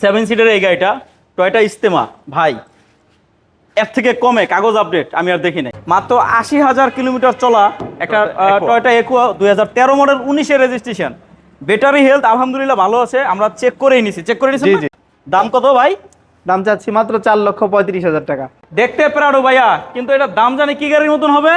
Seven সিটের এই গাড়িটা টয়টা ইস্তেমা ভাই এর থেকে কমে কাগজ আপডেট আমি আর দেখি নাই। মাত্র আশি হাজার কিলোমিটার চলা একটা. টয়টা একুয়া দুই হাজার তেরো মডেল উনিশের রেজিস্ট্রেশন ব্যাটারি হেলথ আলহামদুলিল্লাহ ভালো আছে। আমরা চেক করেই নিছি। চেক করে নিছি। দাম কত ভাই? দাম চাচ্ছি মাত্র চার লক্ষ পঁয়ত্রিশ হাজার টাকা। দেখতে প্রাড়ো ভাইয়া কিন্তু এটা দাম জানি কি গাড়ির মতন হবে?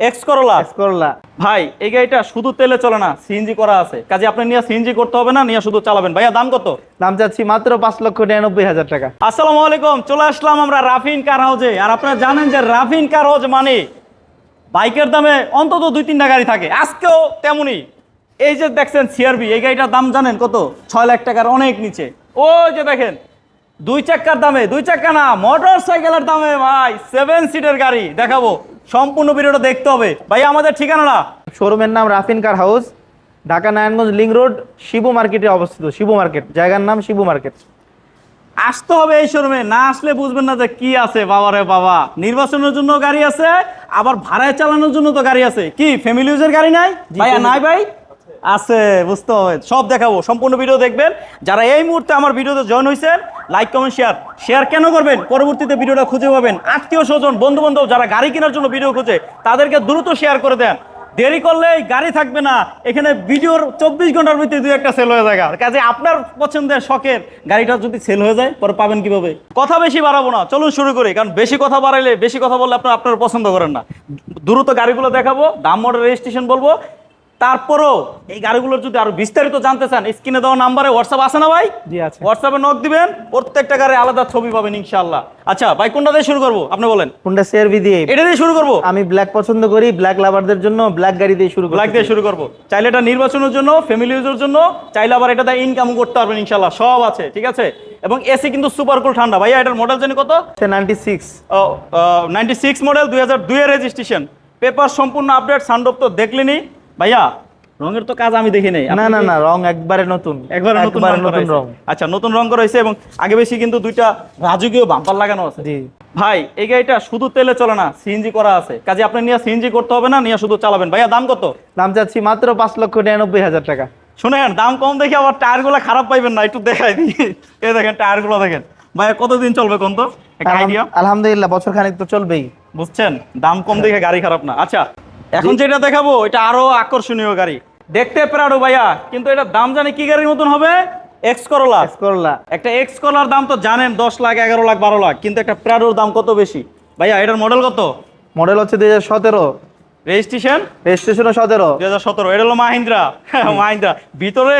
এক্স করলা করলা ভাই এই গাড়িটা শুধু তেলে চলে না সিএনজি করা আছে। কাজে আপনি নিয়ে সিএনজি করতে হবে না নিয়ে শুধু চালাবেন। ভাইয়া দাম কত? দাম চাচ্ছি মাত্র পাঁচ লক্ষ নিরানব্বই হাজার টাকা। আসসালামু আলাইকুম চলে আসলাম আমরা রাফিন কার হাউজে আর আপনারা জানেন যে রাফিন কার হাউজ মানে বাইকের দামে অন্তত দুই তিনটা গাড়ি থাকে। আজকেও তেমনই। এই যে দেখছেন সিআরবি এই গাড়িটার দাম জানেন কত? ছয় লাখ টাকার অনেক নিচে। ওই যে দেখেন দুই চাক্কার দামে দুই চাক্কা না মোটর সাইকেলের দামে ভাই সেভেন সিটের গাড়ি। দেখাবো। সম্পূর্ণ ভিডিওটা দেখতে হবে। ভাই আমাদের ঠিকানাটা? শোরুমের নাম Rafin car house Dhaka Narayanganj link road Shibu মার্কেটে অবস্থিত। শিবু মার্কেট জায়গার নাম শিবু মার্কেট। আসতে হবে এই শোরুমে না আসলে বুঝবেন না যে কি আছে বাবা রে বাবা। নির্বাচনের জন্য গাড়ি আছে আবার ভাড়ায় চালানোর জন্য তো গাড়ি আছে। কি ফ্যামিলি ইউজের গাড়ি নাই? ভাই নাই ভাই? আছে, বুঝতে হবে। সব দেখাবো, সম্পূর্ণ ভিডিও দেখবেন। যারা এই মুহূর্তে আমার ভিডিওতে জয়েন হয়েছেন লাইক কমেন্ট শেয়ার শেয়ার কেন করবেন? পরবর্তীতে ভিডিওটা খুঁজে পাবেন আত্মীয় স্বজন বন্ধু বান্ধব যারা গাড়ি কেনার জন্য ভিডিও খুঁজে, তাদেরকে দ্রুত শেয়ার করে দেন। দেরি করলে গাড়ি থাকবে না। এখানে ভিডিওর চব্বিশ ঘণ্টার ভিতরে দুই একটা সেল হয়ে যায় কাজে আপনার পছন্দের শখের গাড়িটা যদি সেল হয়ে যায়, পরে পাবেন কীভাবে? কথা বেশি বাড়াবো না, চলুন শুরু করি। কারণ বেশি কথা বাড়াইলে, বেশি কথা বললে আপনার আপনার পছন্দ করেন না। দ্রুত গাড়িগুলো দেখাবো, দাম মডেল রেজিস্ট্রেশন বলব। তারপরেও এই গাড়িগুলোর যদি আরও বিস্তারিত জানতে চান স্ক্রিনে দেওয়া নাম্বারে হোয়াটসঅ্যাপ আছে না ভাই? জি আছে। হোয়াটসঅ্যাপে নক দিবেন প্রত্যেকটা গাড়ি আলাদা ছবি পাবেন ইনশাআল্লাহ। আচ্ছা ভাই কোনটা দিয়ে শুরু করব? আপনি বলেন। কোনটা সিআরবি দিয়ে? এটা দিয়ে শুরু করব? আমি ব্ল্যাক পছন্দ করি ব্ল্যাক লাভারদের জন্য ব্ল্যাক গাড়ি দিয়ে শুরু ব্ল্যাক দিয়ে শুরু করব। চাইলে এটা নির্বাচনের জন্য ফ্যামিলি ইউজের জন্য চাইলে আবার এটা দিয়ে ইনকাম করতে পারবেন ইনশাল্লাহ সব আছে ঠিক আছে? এবং এসি কিন্তু সুপার কুল ঠান্ডা। ভাইয়া এটার মডেল জানি কত? Ninety six ninety six model দুই হাজার দুইয়ের রেজিস্ট্রেশন পেপার সম্পূর্ণ আপডেট সানডপ তো দেখলেনি ভাইয়া রঙের তো কাজ আমি দেখি নাই। না না না রং একবারে নতুন। একবারে নতুন নতুন রং। আচ্ছা নতুন রং করা হয়েছে এবং আগে বেশি কিন্তু দুইটা রাজকীয় বাম্পার লাগানো আছে। জি। ভাই এই গাড়িটা শুধু তেলে চলে না সিএনজি করা আছে। কাজে আপনি নিয়ে সিএনজি করতে হবে না নিয়ে শুধু চালাবেন। ভাইয়া দাম কত? দাম চাচ্ছি মাত্র পাঁচ লক্ষ নিরানব্বই হাজার টাকা। শুনেন দাম কম দেখে আবার টায়ার টায়ারগুলো খারাপ পাইবেন না একটু দেখাই দিই। এই দেখেন টায়ারগুলো দেখেন। ভাইয়া কতদিন চলবে কোন তো? একটা আইডিয়া আলহামদুলিল্লাহ বছর খানিক তো চলবেই। বুঝছেন? দাম কম দেখে গাড়ি খারাপ না। আচ্ছা এখন যেটা দেখাবো এটা আরও আকর্ষণীয় গাড়ি। দেখতে প্রাড়ো ভাইয়া কিন্তু এটা দাম জানি কি গাড়ির মতন হবে? এক্স করলা করলা একটা এক্স কলার দাম তো জানেন দশ লাখ এগারো লাখ বারো লাখ কিন্তু একটা প্রাডোর দাম কত বেশি? ভাইয়া এটার মডেল কত? মডেল হচ্ছে দুই হাজার সতেরো। রেজিস্ট্রেশন রেজিস্ট্রেশনও সতেরো। দুই হাজার সতেরো এটা হলো মাহিন্দ্রা। মাহিন্দ্রা। ভিতরে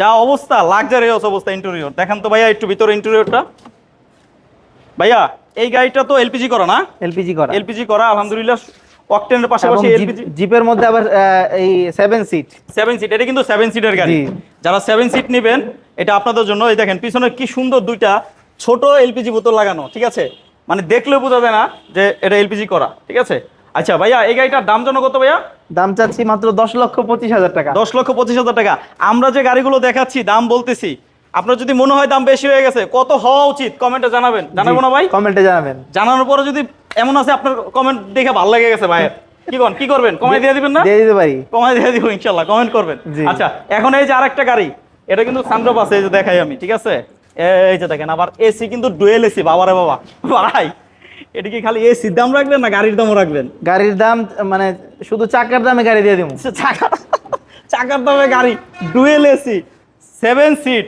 যা অবস্থা লাক্সারিয়াস অবস্থা ইন্টেরিয়র দেখেন তো ভাইয়া একটু ভিতরে ইন্টেরিয়রটা ভাইয়া এই গাড়িটা তো এলপিজি করা না? এলপিজি করা। এলপিজি করা আলহামদুলিল্লাহ। অকটেনের পাশাপাশি জিপের মধ্যে আবার এই সেভেন সিট সেভেন সিট এটা কিন্তু সেভেন সিটের গাড়ি। যারা সেভেন সিট নেবেন এটা আপনাদের জন্য এই দেখেন পিছনে কি সুন্দর দুইটা ছোট এলপিজি বোতল লাগানো ঠিক আছে? মানে দেখলেও বোঝা যায় না যে এটা এলপিজি করা ঠিক আছে? আচ্ছা ভাইয়া এই গাড়িটার দাম জন্য কত ভাইয়া? দাম চাচ্ছি মাত্র দশ লক্ষ পঁচিশ হাজার টাকা। দশ লক্ষ পঁচিশ হাজার টাকা। আমরা যে গাড়িগুলো দেখাচ্ছি দাম বলতেছি আপনার যদি মনে হয় দাম বেশি হয়ে গেছে কত হওয়া উচিত? কমেন্টে জানাবেন। জানাব না ভাই? কমেন্টে জানাবেন। জানানোর পরে যদি এমন আছে আপনার কমেন্ট দেখে ভালো লেগে গেছে ভাইয়ের। কি করেন কি করবেন? কমাই দিয়ে দিবেন না? দিয়ে দিতে পারি। কমাই দিয়ে দিব ইনশাল্লাহ কমেন্ট করবেন। আচ্ছা এখন এই যে আরেকটা গাড়ি এটা কিন্তু সানড্রপ আছে এই যে দেখাই আমি ঠিক আছে? এই যে দেখেন আবার এসি কিন্তু ডুয়েল এসি বাবারে বাবা ভাই এটা কি খালি এসির দাম রাখবেন না গাড়ির দামও রাখবেন? গাড়ির দাম মানে শুধু চাকার দামে গাড়ি দিয়ে দিব চাকা চাকার দামে গাড়ি ডুয়েল এসি সেভেন সিট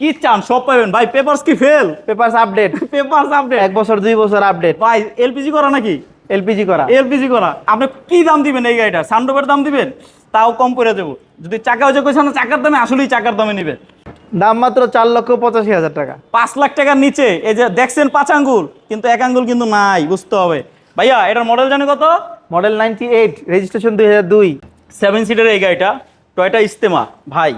কি চান? সব পাবেন। ভাই পেপারস কি ফেল পেপারস আপডেট পেপারস আপডেট এক বছর দুই বছর আপডেট ভাই এলপিজি করা নাকি? এলপিজি করা। এলপিজি করা। আপনি কি দাম দিবেন এই গাড়িটা সানডোপের দাম দিবেন? তাও কম করে দেবো। যদি চাকা হচ্ছে কইছেন না চাকার দামে আসলেই চাকার দামে নেবেন দাম মাত্র চার লক্ষ পঁচাশি হাজার টাকা। পাঁচ লাখ টাকার নিচে। এই যে দেখছেন পাঁচ আঙ্গুল কিন্তু এক আঙ্গুল কিন্তু নাই বুঝতে হবে। ভাইয়া এটার মডেল জানি কত? মডেল নাইনটি এইট রেজিস্ট্রেশন দুই হাজার দুই। সেভেন সিটের এই গাড়িটা টয়টা ইস্তেমা ভাই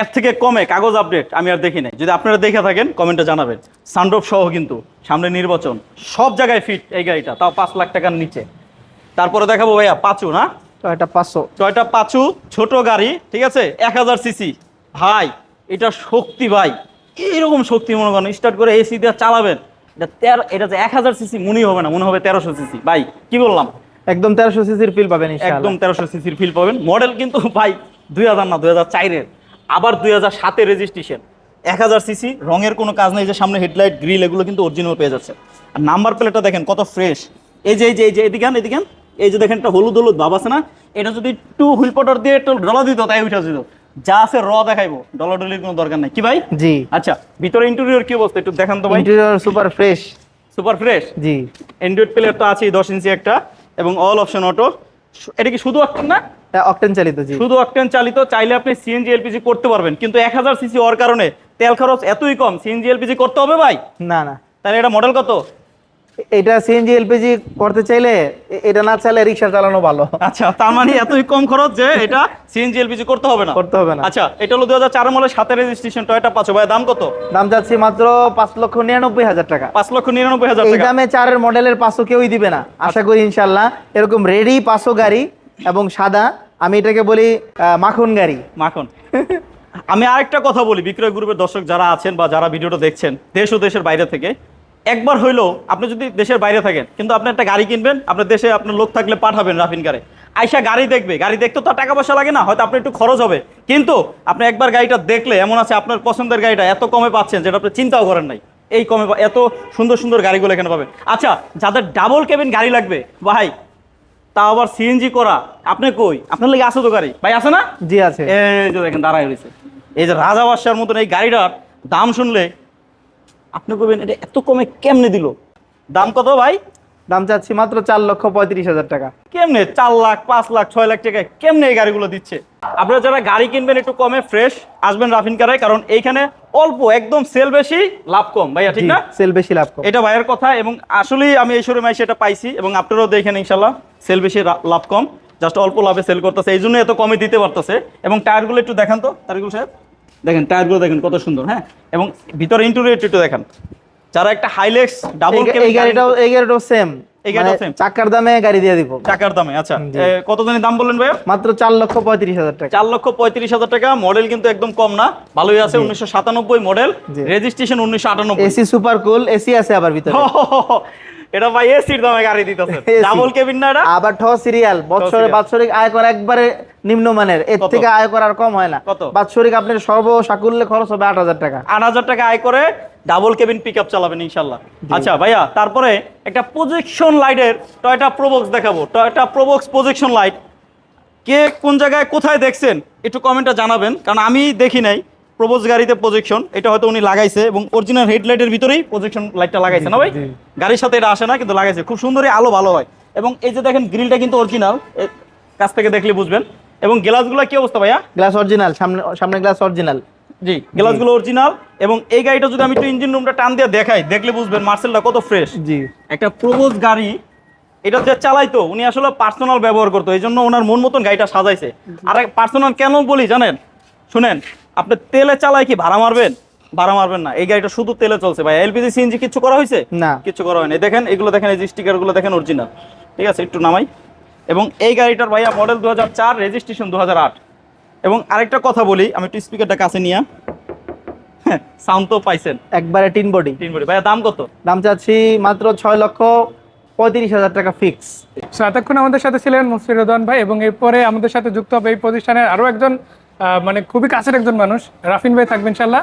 এর থেকে কমে কাগজ আপডেট আমি আর দেখি নাই। যদি আপনারা দেখে থাকেন কমেন্টে জানাবেন। সানড্রপ সহ কিন্তু সামনে নির্বাচন সব জায়গায় ফিট এই গাড়িটা তাও পাঁচ লাখ টাকার নিচে। তারপরে দেখাবো ভাইয়া পাঁচু না? এটা পাঁচশো। টয়টা পাঁচু ছোট গাড়ি ঠিক আছে? এক হাজার সিসি ভাই এটা শক্তি ভাই এইরকম শক্তি মনে করেন? স্টার্ট করে এসি দিয়ে চালাবেন। এটা তেরো এটা যে এক হাজার সিসি মনেই হবে না মনে হবে তেরোশো সিসি ভাই কি বললাম? একদম তেরোশো সিসির ফিল পাবেন একদম তেরোশো সিসির ফিল পাবেন। মডেল কিন্তু ভাই দুই হাজার না দুই হাজার চারের। আবার দুই হাজার সাতের রেজিস্ট্রেশন এক হাজার সিসি রঙের কোনো কাজ নেই যে সামনে হেডলাইট গ্রিল এগুলো কিন্তু অরিজিনাল পেয়ে যাচ্ছে। আর নাম্বার প্লেটটা দেখেন কত ফ্রেশ এই যে এই যে এই যে এদিকে এদিকে এই যে দেখেন একটা হলুদ হলুদ ভাব আছে না? এটা যদি একটু হুইল পটার দিয়ে একটু ডলা দিত তাই উঠে দিত যা আছে র দেখাইবো ডলা ডলির কোনো দরকার নাই। কি ভাই? জি। আচ্ছা ভিতরে ইন্টেরিয়র কি অবস্থা? একটু দেখান তো ভাই। Interior super fresh super fresh জি। অ্যান্ড্রয়েড প্লেয়ার তো আছেই দশ ইঞ্চি একটা। এবং অল অপশন অটো এটা কি শুধু অক্টেন না? অকটেন চালিত জি। শুধু অকটেন চালিত চাইলে আপনি সিএনজি এলপিজি করতে পারবেন। কিন্তু এক হাজার সিসি হওয়ার কারণে তেল খরচ এতই কম সিএনজি এলপিজি করতে হবে ভাই? না না। তাহলে এটা মডেল কত? এটা সিএনজি এলপিজি করতে চাইলে এটা না চাইলে রিক্সা চালানো ভালো। আচ্ছা তার মানে এতই কম খরচ যে এটা সিএনজি এলপিজি করতে হবে না? করতে হবে না। আচ্ছা এটা হলো দু হাজার চার মডেল সাতের রেজিস্ট্রেশন টয়টা পাঁচশো ভাই দাম কত? দাম যাচ্ছে মাত্র পাঁচ লক্ষ নিরানব্বই হাজার টাকা। পাঁচ লক্ষ নিরানব্বই হাজার এই দামে চারের মডেলের পাঁচশো কেউই দিবে না। আশা করি ইনশাল্লাহ এরকম রেডি পাঁচশো গাড়ি এবং সাদা। আমি এটাকে বলি মাখন গাড়ি। মাখন। আমি আরেকটা কথা বলি বিক্রয় গ্রুপের দর্শক যারা আছেন বা যারা ভিডিওটা দেখছেন দেশ ও দেশের বাইরে থেকে। একবার হইল আপনি যদি দেশের বাইরে থাকেন কিন্তু আপনি একটা গাড়ি কিনবেন আপনার দেশে আপনার লোক থাকলে পাঠাবেন রাফিন কারে আইসা গাড়ি দেখবে গাড়ি দেখতে তো টাকা পয়সা লাগে না হয়তো আপনার একটু খরচ হবে। কিন্তু আপনি একবার গাড়িটা দেখলে এমন আছে আপনার পছন্দের গাড়িটা এত কমে পাচ্ছেন যেটা আপনি চিন্তাও করেন নাই। এই কমে এত সুন্দর সুন্দর গাড়িগুলো এখানে পাবেন। আচ্ছা যাদের ডাবল কেবিন গাড়ি লাগবে ভাই তা আবার সিএনজি করা আপনি কই? আপনার লেগে আছে তো গাড়ি? ভাই আছে না? জি আছে। এই যে দেখেন দাঁড়ায় রয়েছে। এই যে রাজা বাদশার মতন এই গাড়িটার দাম শুনলে আপনি কইবেন এটা এত কমে কেমনে দিল? দাম কত ভাই? দাম চাচ্ছি মাত্র চার লক্ষ পঁয়ত্রিশ হাজার টাকা। কেমনে? চার লাখ পাঁচ লাখ ছয় লাখ টাকা কেমনে এই গাড়িগুলো দিচ্ছে? আপনারা যারা গাড়ি কিনবেন একটু কমে ফ্রেশ আসবেন রাফিন কারায় কারণ এইখানে অল্প একদম সেল বেশি লাভ কম। ভাইয়া ঠিক না? সেল বেশি লাভ কম। এটা ভাইয়ের কথা এবং আসলেই আমি এই শোরুমে এসে এটা পাইছি এবং আপনারাও দেখেন ইনশাল্লাহ সেল বেশি লাভ কম। জাস্ট অল্প লাভে সেল করতেছে এই জন্য এত কমে দিতে পারতেছে। এবং টায়ারগুলো একটু দেখান তো তারিকুল সাহেব। দেখেন টায়ারগুলো দেখেন কত সুন্দর হ্যাঁ? এবং ভিতরে ইন্টেরিয়র একটু দেখেন। যারা একটা হাইলেক্স ডাবল এই- এই গাড়িটাও এই গাড়িটাও সেম এই গাড়িটাও same? চাকার দামে গাড়ি দিয়ে দিব। চাকার দামে আচ্ছা। কত জানি দাম বললেন ভাইয়া? মাত্র চার লক্ষ পঁয়ত্রিশ হাজার টাকা। চার লক্ষ পঁয়ত্রিশ হাজার টাকা। মডেল কিন্তু একদম কম না। ভালোই আছে উনিশশো সাতানব্বই মডেল জি। রেজিস্ট্রেশন উনিশশো আটানব্বই। এসি সুপার কুল এসি আছে আবার ভিতরে। এটা ভাই এসির দামে গাড়ি দিতেছে। ডাবল কেবিন না এটা? আবার ঠ সিরিয়াল serial। বাৎসরিক আয়কর একবারে নিম্নমানের। এর? থেকে আয়কর আর কম হয় না। কত? বাৎসরিক আপনার সর্ব সাকুল্যে খরচ হবে আট হাজার টাকা। আট হাজার টাকা আয় করে ডাবল কেবিন পিক আপ চালাবেন ইনশাল্লাহ। আচ্ছা ভাইয়া তারপরে একটা প্রজেকশন লাইটের টয়টা প্রোবক্স দেখাবো। টয়টা প্রোবক্স প্রজেকশন লাইট কে কোন জায়গায় কোথায় দেখছেন একটু কমেন্টটা জানাবেন কারণ আমি দেখি নাই। প্রবোজ গাড়িতে প্রজেকশন এটা হয়তো উনি লাগাইছে এবং অরিজিনাল হেডলাইটের ভিতরেই প্রজেকশন লাইটটা লাগাইছে না ভাই? গাড়ির সাথে এটা আসে না কিন্তু লাগাইছে। খুব সুন্দরই আলো ভালো হয়। এবং এই যে দেখেন গ্রিলটা কিন্তু অরিজিনাল কাছ থেকে দেখলে বুঝবেন। এবং গ্লাসগুলো কি অবস্থা ভাইয়া? গ্লাস অরিজিনাল সামনে সামনে গ্লাস অরিজিনাল জি গ্লাসগুলো অরিজিনাল এবং এই গাড়িটা যদি আমি একটু ইঞ্জিন রুমটা টান দিয়ে দেখাই দেখলে বুঝবেন মার্সেলটা কত ফ্রেশ জি। একটা প্রবোজ গাড়ি এটা যে চালাইতো উনি আসলে পার্সোনাল ব্যবহার করতো এই জন্য ওনার মন মতন গাড়িটা সাজাইছে। আর পার্সোনাল কেন বলি জানেন? শুনেন আপনি তেলে চালাই কি ভাড়া মারবেন? ভাড়া মারবেন না। এই গাড়িটা শুধু তেলে চলছে ভাই। এলপিজি সিএনজি কিছু করা হয়েছে? না। কিছু করা হয়নি। দেখেন এগুলো দেখেন এই যে স্টিকারগুলো দেখেন অরিজিনাল ঠিক আছে একটু নামাই। এবং এই গাড়িটার ভাইয়া মডেল দু হাজার চার রেজিস্ট্রেশন দু হাজার আট। এবং আরেকটা কথা বলি আমি একটু স্পিকারটা কাছে নিয়ে সাউন্ড তো পাইছেন। একবারে টিন বডি। তিন বডি। ভাইয়া দাম কত? দাম চাচ্ছি মাত্র ছয় লক্ষ পঁয়ত্রিশ হাজার টাকা ফিক্স এতক্ষণ আমাদের সাথে ছিলেন মুসফির রহমান ভাই এবং এরপরে আমাদের সাথে যুক্ত হবে এই প্রতিষ্ঠানের আরও একজন মানে খুবই কাছের একজন মানুষ। রাফিন ভাই থাকবেন ইনশাল্লাহ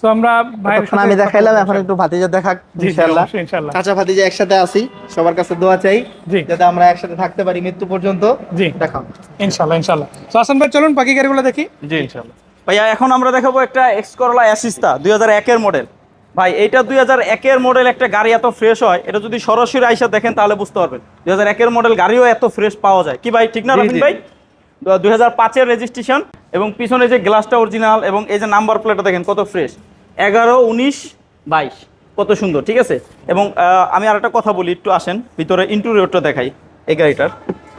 সো আমরা ভাইয়ের আমি দেখাইলাম এখন একটু ভাতিজা দেখাক জি, জি, ইনশাআল্লাহ। ইনশাআল্লাহ। চাচা ভাতিজা একসাথে আসি সবার কাছে দোয়া চাই যাতে আমরা একসাথে থাকতে পারি মৃত্যু পর্যন্ত। জি। দেখাও। ইনশাল্লাহ ইনশাল্লাহ তো আসেন ভাই চলুন বাকি গাড়িগুলো দেখি। জি ইনশাল্লাহ ভাইয়া এখন আমরা দেখাবো একটা এক্স করলা অ্যাসিস্তা দুই হাজার একের মডেল ভাই এইটা দুই হাজার একের মডেল একটা গাড়ি এত ফ্রেশ হয় এটা যদি সরাসরি আইসা দেখেন তাহলে বুঝতে পারবেন। দুই হাজার একের মডেল গাড়িও এত ফ্রেশ পাওয়া যায়। কি ভাই ঠিক না জি। ভাই? দুই হাজার পাঁচের রেজিস্ট্রেশন এবং পিছনে যে গ্লাসটা অরিজিনাল এবং এই যে নাম্বার প্লেটটা দেখেন কত ফ্রেশ এগারো উনিশ বাইশ। কত সুন্দর ঠিক আছে? এবং আমি আর একটা কথা বলি একটু আসেন ভিতরে ইন্টেরিয়রটা দেখাই এই গাড়িটার।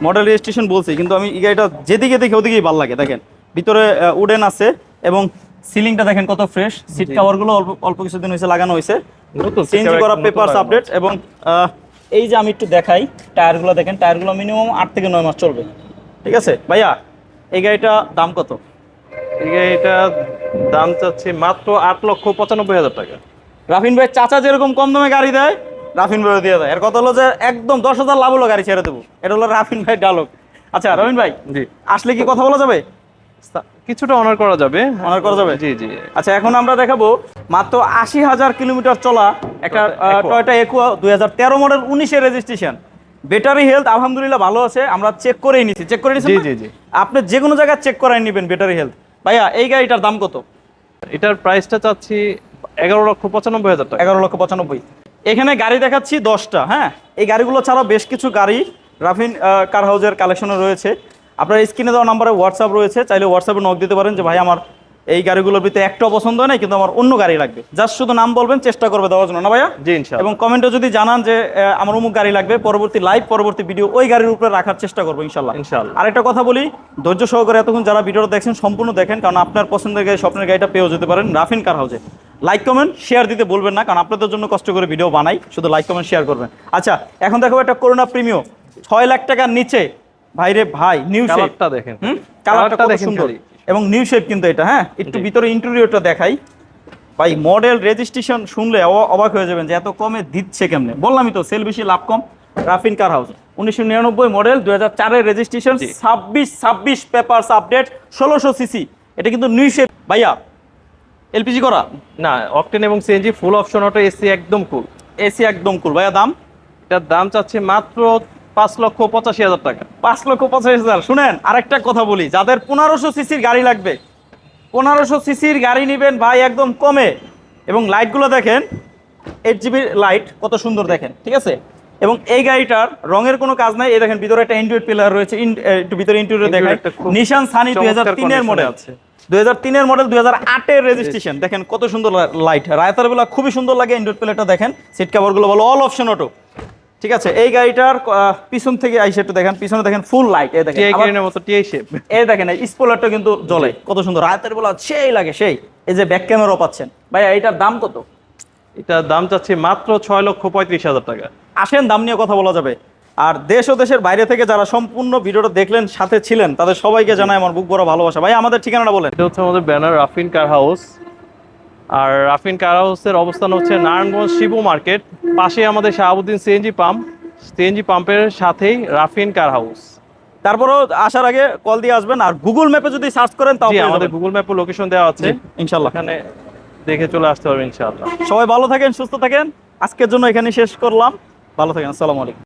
মডেল রেজিস্ট্রেশন বলছি কিন্তু আমি এই গাড়িটা যেদিকে দেখি ওদিকেই ভালো লাগে দেখেন। ভিতরে উডেন আছে এবং সিলিংটা দেখেন কত ফ্রেশ সিট কাভারগুলো অল্প অল্প কিছুদিন হয়েছে লাগানো হয়েছে। চেঞ্জ করা পেপারস আপডেট এবং এই যে আমি একটু দেখাই টায়ারগুলো দেখেন টায়ারগুলো মিনিমাম আট থেকে নয় মাস চলবে। ঠিক আছে? ভাইয়া এই গাড়িটা দাম কত? এটা দাম চাচ্ছি মাত্র আট লক্ষ পঁচানব্বই হাজার টাকা। রাফিন ভাই চাচা যেরকম কম দামে গাড়ি দেয় রাফিন ভাই দিয়ে দেয়। এর কথা হলো যে একদম দশ হাজার লাভ হলো গাড়ি ছেড়ে দেবো। এটা হলো রাফিন ভাই ডায়লগ আচ্ছা রবিন ভাই জি। আসলে কি কথা বলা যাবে? কিছুটা অনার করা যাবে। অনার করা যাবে? জি জি। আচ্ছা এখন আমরা দেখাবো মাত্র আশি হাজার কিলোমিটার চলা একটা টয়টা একুয়া দুই হাজার তেরো মডেল উনিশের রেজিস্ট্রেশন ব্যাটারি হেলথ আলহামদুলিল্লাহ ভালো আছে আমরা চেক করেই নিছি। চেক করে নিছি জি, জি, জি। আপনি যে কোনো জায়গায় চেক করাই নেবেন ব্যাটারি হেলথ ভাইয়া এই গাড়িটার দাম কত? এটার প্রাইসটা চাচ্ছি এগারো লক্ষ পঁচানব্বই হাজার টাকা। এগারো লক্ষ পঁচানব্বই। এখানে গাড়ি দেখাচ্ছি দশটা হ্যাঁ? এই গাড়িগুলো ছাড়াও বেশ কিছু গাড়ি রাফিন কার হাউজের কালেকশনে রয়েছে। আপনার স্ক্রিনে দেওয়া নাম্বারে হোয়াটসঅ্যাপ রয়েছে চাইলে হোয়াটসঅ্যাপে নক দিতে পারেন যে ভাই আমার এই গাড়িগুলোর ভিতরে একটাও পছন্দ হয় না কিন্তু আমার অন্য গাড়ি লাগবে। জাস্ট শুধু নাম বলবেন চেষ্টা করবে দেওয়ার জন্য না ভাইয়া? জি ইনশাআল্লাহ। এবং কমেন্টে যদি জানান যে আমার অমুক গাড়ি লাগবে পরবর্তী লাইভ পরবর্তী ভিডিও ওই গাড়ির উপরে রাখার চেষ্টা করব ইনশাল্লাহ ইনশাআল্লাহ। আরেকটা কথা বলি ধৈর্য সহকারে এতক্ষণ যারা ভিডিওটা দেখছেন সম্পূর্ণ দেখেন কারণ আপনার পছন্দের গাড়ি স্বপ্নের গাড়িটা পেয়েও যেতে পারেন রাফিন কার হাউজে লাইক কমেন্ট শেয়ার দিতে বলবেন না কারণ আপনাদের জন্য কষ্ট করে ভিডিও বানাই শুধু লাইক কমেন্ট শেয়ার করবেন। আচ্ছা এখন দেখো একটা করোনা প্রিমিও ছয় লাখ টাকার নিচে। ভাইরে ভাই নিউ কালারটা দেখেন। কালারটা কত দেখেন সুন্দর। এবং নিউ শেপ কিন্তু এটা হ্যাঁ? একটু ভিতরে ইন্টেরিয়রটা দেখাই। ভাই মডেল রেজিস্ট্রেশন শুনলে অবাক হয়ে যাবেন যে এত কমে দিচ্ছে কেমনে? বললামই তো সেল বেশি লাভ কম। রাফিন কার হাউস উনিশশো নিরানব্বই মডেল দু হাজার চারের রেজিস্ট্রেশন ছাব্বিশ ছাব্বিশ পেপারস আপডেট ষোলোশো সিসি এটা কিন্তু নিউ শেপ ভাইয়া এলপিজি করা? না অকটেন এবং CNG full option auto AC একদম কুল এসি একদম কুল ভাইয়া দাম? এটার দাম চাচ্ছে মাত্র পাঁচ লক্ষ পঁচাশি হাজার টাকা। পাঁচ লক্ষ পঁচাশ হাজার। শুনেন আরেকটা কথা বলি। যাদের পনেরোশো সিসির গাড়ি লাগবে পনেরোশো সিসির গাড়ি নেবেন ভাই একদম কমে। এবং লাইটগুলো দেখেন এইট জিবির লাইট কত সুন্দর দেখেন ঠিক আছে? এবং এই গাড়িটার রঙের কোনো কাজ নাই। এই দেখেন ভিতরে একটা ইন্টুইট পিলার রয়েছে। একটু ভিতরে ইন্টুরিয়র দেখেন নিশান সানি দুই হাজার তিনের মডেল আছে। দুই হাজার তিনের মডেল দুই হাজার আটের রেজিস্ট্রেশন দেখেন কত সুন্দর লাইট রায়তার বেলা খুবই সুন্দর লাগে। ইন্ডোর প্লেটটা দেখেন। সিট কাভারগুলো বলো অল অপশন অটো ঠিক আছে এই গাড়িটার পিছন থেকে আইসে একটু দেখেন পিছনে দেখেন ফুল লাইট এই দেখেন টিআই মতো টিআই শেপ এই দেখেন স্পলারটা কিন্তু জ্বলে কত সুন্দর রাতের বেলা সেই লাগে সেই এই যে ব্যাক ক্যামেরাও পাচ্ছেন। ভাই এইটার দাম কত? এটার দাম চাচ্ছি মাত্র ছয় লক্ষ পঁয়ত্রিশ হাজার টাকা। আসেন দাম নিয়ে কথা বলা যাবে। আর দেশ ও দেশের বাইরে থেকে যারা সম্পূর্ণ ভিডিওটা দেখলেন সাথে ছিলেন তাদের সবাইকে জানাই আমার বুক বড় ভালোবাসা। ভাই আমাদের ঠিকানাটা বলেন। এটা হচ্ছে আমাদের ব্যানার রাফিন কার হাউস আর রাফিন কার হাউসের অবস্থান হচ্ছে নারায়ণগঞ্জ শিবু মার্কেট। পাশে আমাদের শাহাবুদ্দিন সিএনজি পাম্প। সিএনজি পাম্পের সাথেই রাফিন কার হাউস তারপরেও আসার আগে কল দিয়ে আসবেন আর গুগল ম্যাপে যদি সার্চ করেন তাহলে আমাদের। গুগল ম্যাপে লোকেশন দেওয়া আছে। ইনশাল্লাহ ওখানে দেখে চলে আসতে পারবেন ইনশাআল্লাহ। সবাই ভালো থাকেন সুস্থ থাকেন। আজকের জন্য এখানে শেষ করলাম। ভালো থাকেন আসসালামু আলাইকুম।